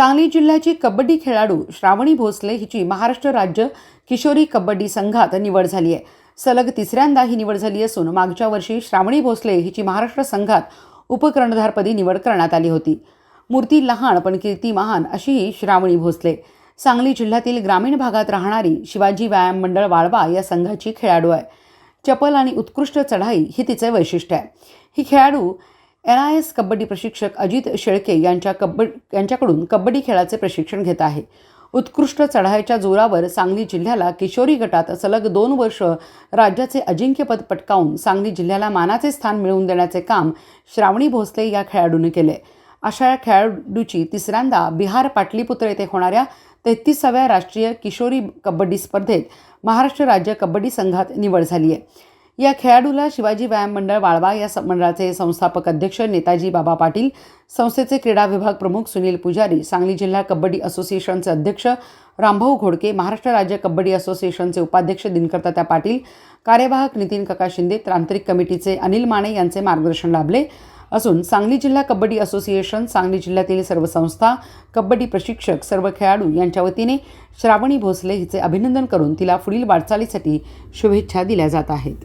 सांगली जिल्ह्याची कबड्डी खेळाडू श्रावणी भोसले हिची महाराष्ट्र राज्य किशोरी कबड्डी संघात निवड झाली आहे. सलग तिसऱ्यांदा ही निवड झाली असून मागच्या वर्षी श्रावणी भोसले हिची महाराष्ट्र संघात उपकर्णधारपदी निवड करण्यात आली होती. मूर्ती लहान पण कीर्ती महान अशी ही श्रावणी भोसले. सांगली जिल्ह्यातील ग्रामीण भागात राहणारी शिवाजी व्यायाम मंडळ वाळवा या संघाची खेळाडू आहे. चपल आणि उत्कृष्ट चढाई ही तिचे वैशिष्ट्य आहे. ही खेळाडू एन आय एस कबड्डी प्रशिक्षक अजित शेळके यांच्या कब्बड यांच्याकडून कबड्डी खेळाचे प्रशिक्षण घेत आहे. उत्कृष्ट चढाईच्या जोरावर सांगली जिल्ह्याला किशोरी गटात सलग दोन वर्ष राज्याचे अजिंक्यपद पटकावून सांगली जिल्ह्याला मानाचे स्थान मिळवून देण्याचे काम श्रावणी भोसले या खेळाडूने केले. अशा या खेळाडूची तिसऱ्यांदा बिहार पाटलीपुत्र येथे होणाऱ्या तेहतीसाव्या राष्ट्रीय किशोरी कबड्डी स्पर्धेत महाराष्ट्र राज्य कबड्डी संघात निवड झाली आहे या खेळाडूला शिवाजी व्यायाम मंडळ वाळवा या स- मंडळाचे संस्थापक अध्यक्ष नेताजी बाबा पाटील संस्थेचे क्रीडा विभाग प्रमुख सुनील पुजारी सांगली जिल्हा कबड्डी असोसिएशनचे अध्यक्ष रामभाऊ घोडके महाराष्ट्र राज्य कबड्डी असोसिएशनचे उपाध्यक्ष दिनकरतात्या पाटील कार्यवाहक नितीन कका शिंदे तांत्रिक कमिटीचे अनिल माने यांचे मार्गदर्शन लाभले असून सांगली जिल्हा कबड्डी असोसिएशन सांगली जिल्ह्यातील सर्व संस्था कबड्डी प्रशिक्षक सर्व खेळाडू यांच्या वतीने श्रावणी भोसले हिचे अभिनंदन करून तिला पुढील वाटचालीसाठी शुभेच्छा दिल्या जात आहेत.